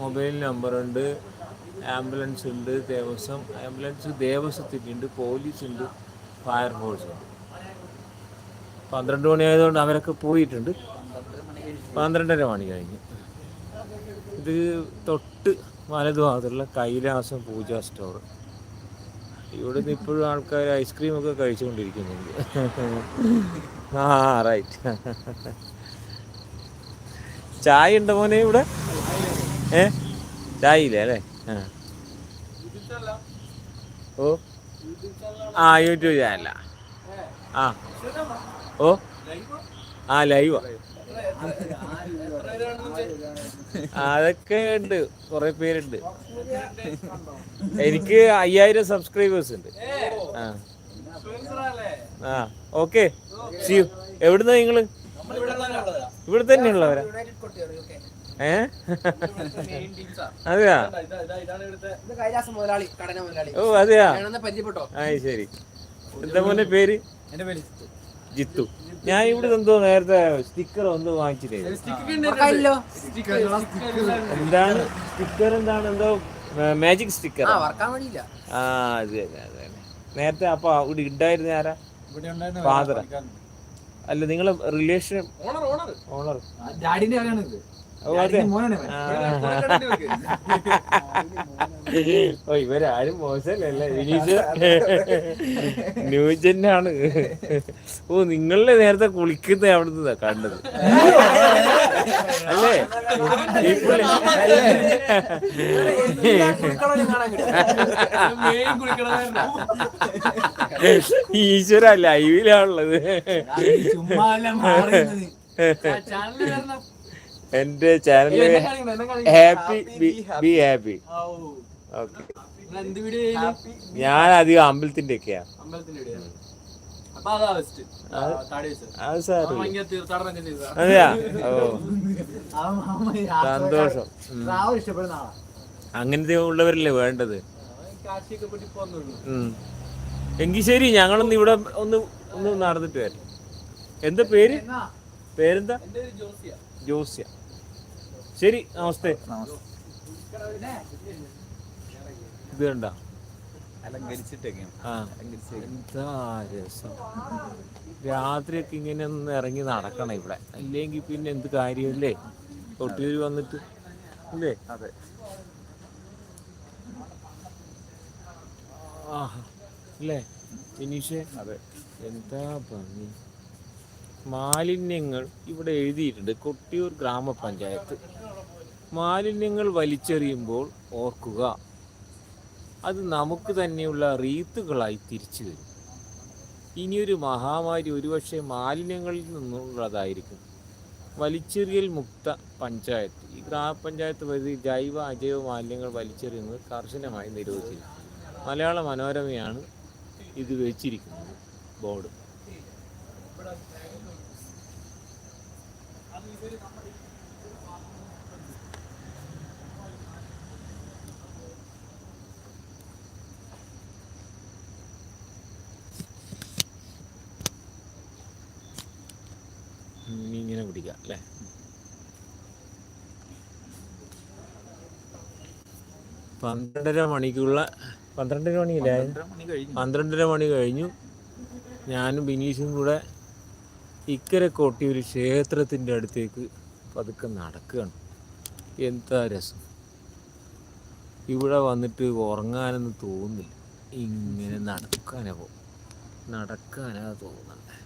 Mobile നമ്പറുണ്ട് ambulance ഉണ്ട് Devaswom ambulance ദേവസ്വത്തിന്റെ ഉണ്ട് police ഉണ്ട് ഫയർഫോഴ്സ് ഉണ്ട്. പന്ത്രണ്ട് മണി ആയതുകൊണ്ട് അവരൊക്കെ പോയിട്ടുണ്ട്. പന്ത്രണ്ടര മണി കഴിഞ്ഞ്. ഇത് തൊട്ട് വലതുഭാഗത്തുള്ള കൈലാസം പൂജ സ്റ്റോർ ഇവിടെ നിന്ന് ഇപ്പോഴും ആൾക്കാർ ഐസ്ക്രീമൊക്കെ കഴിച്ചുകൊണ്ടിരിക്കുന്നുണ്ട്. ആ റൈറ്റ് ചായ ഉണ്ടോ മോനെ ഇവിടെ? ഏ? അല്ലേ? ആ. ഓ. ആ യൂട്യൂബ് ചാനല ആ. ഓ. ആ ലൈവാ അതൊക്കെ ഉണ്ട്. കുറെ പേരുണ്ട്. എനിക്ക് അയ്യായിരം സബ്സ്ക്രൈബേഴ്സ് ഉണ്ട്. ആ. ആ ഓക്കെ എവിടുന്നാ നിങ്ങൾ? ഇവിടെ തന്നെ ഉള്ളവരാ? ഏ? അതെയാ? ഓ അതെയാ? ശരി. എന്താ മോനെ പേര്? ജിത്തു. ഞാൻ ഇവിടെ എന്തോ നേരത്തെ സ്റ്റിക്കർ ഒന്ന് വാങ്ങിച്ചിട്ടേ. വർക്കായില്ലോ എന്താണ്? സ്റ്റിക്കർ എന്താണ്? എന്തോ മാജിക് സ്റ്റിക്കർ ആ. അത് തന്നെ അത് തന്നെ. നേരത്തെ അപ്പൊ ഇവിടെ ഉണ്ടായിരുന്ന ആരാ ഫാദർ അല്ല നിങ്ങളെ റിലേഷൻ ഓണർ ഓണർ ഓണർ ഡാഡിന്റെ ആരാണിത് ഓ അതെ. ഓ ഇവരാരും മോശമല്ലേ വിനീഷ് ന്യൂജനാണ് ഓ നിങ്ങളെ നേരത്തെ കുളിക്കുന്ന അവിടുന്ന് കണ്ടത്. അല്ലേ? ഈശ്വര ലൈവിലാണുള്ളത്. എന്റെ channel happy be happy okay ഞാൻ അധികം അമ്പലത്തിന്റെ ഒക്കെയാ. അതാ അതെയാ? ഓ. സന്തോഷം. ഉം. ഇഷ്ടപ്പെടുന്ന ആളാ. അങ്ങനത്തെ ഉള്ളവരല്ലേ വേണ്ടത്. എങ്കിൽ ശരി ഞങ്ങളൊന്ന് ഇവിടെ ഒന്ന് ഒന്ന് നടന്നിട്ട് വരാം. എന്താ പേര്? പേരെന്താ? എന്റെ ഒരു ജോസിയ. ജോസ്യ. ശരി നമസ്തേ. ഇത് കണ്ട? രാത്രിയൊക്കെ ഇങ്ങനെ ഒന്ന് ഇറങ്ങി നടക്കണം ഇവിടെ. അല്ലെങ്കിൽ പിന്നെ എന്ത് കാര്യമല്ലേ കൊട്ടിയൂർ വന്നിട്ട്. അല്ലേ? അതെ. അല്ലേ? ഫിനിഷ് അതെ. എന്താ ഭംഗി? മാലിന്യങ്ങൾ ഇവിടെ എഴുതിയിട്ടുണ്ട്. കൊട്ടിയൂർ ഗ്രാമപഞ്ചായത്ത്. മാലിന്യങ്ങൾ വലിച്ചെറിയുമ്പോൾ ഓർക്കുക അത് നമുക്ക് തന്നെയുള്ള റീത്തുകളായി തിരിച്ചു വരും. ഇനിയൊരു മഹാമാരി ഒരുപക്ഷെ മാലിന്യങ്ങളിൽ നിന്നുള്ളതായിരിക്കും. വലിച്ചെറിയൽ മുക്ത പഞ്ചായത്ത്. ഈ ഗ്രാമപഞ്ചായത്ത് പരിധി ജൈവ അജൈവ മാലിന്യങ്ങൾ വലിച്ചെറിയുന്നത് കർശനമായി നിരോധിച്ചിരിക്കുന്നു. മലയാള മനോരമയാണ് ഇത് വെച്ചിരിക്കുന്നത് ബോർഡ്. ഇനി ഇങ്ങനെ പിടിക്കാം അല്ലേ? പന്ത്രണ്ടര മണിക്കുള്ള പന്ത്രണ്ടര മണിയില്ലേ? പന്ത്രണ്ട് മണി കഴിഞ്ഞു. പന്ത്രണ്ടര മണി കഴിഞ്ഞു. ഞാനും ബിനീഷും കൂടെ ഇക്കര കോട്ടി ഒരു ക്ഷേത്രത്തിന്റെ അടുത്തേക്ക് പതുക്കെ നടക്കുകയാണ്. എന്താ രസം? ഇവിടെ വന്നിട്ട് ഉറങ്ങാനൊന്നും തോന്നുന്നില്ല. ഇങ്ങനെ നടക്കാനാ പോ നടക്കാനാ തോന്നുന്നത്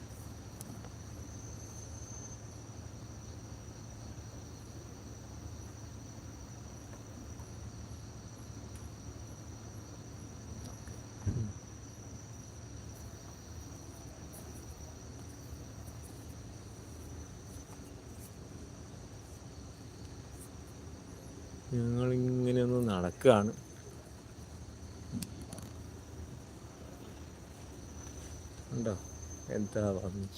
ഞങ്ങളിങ്ങനെ ഒന്ന് നടക്കുകയാണ് ഉണ്ടോ? എന്താ ഭംഗി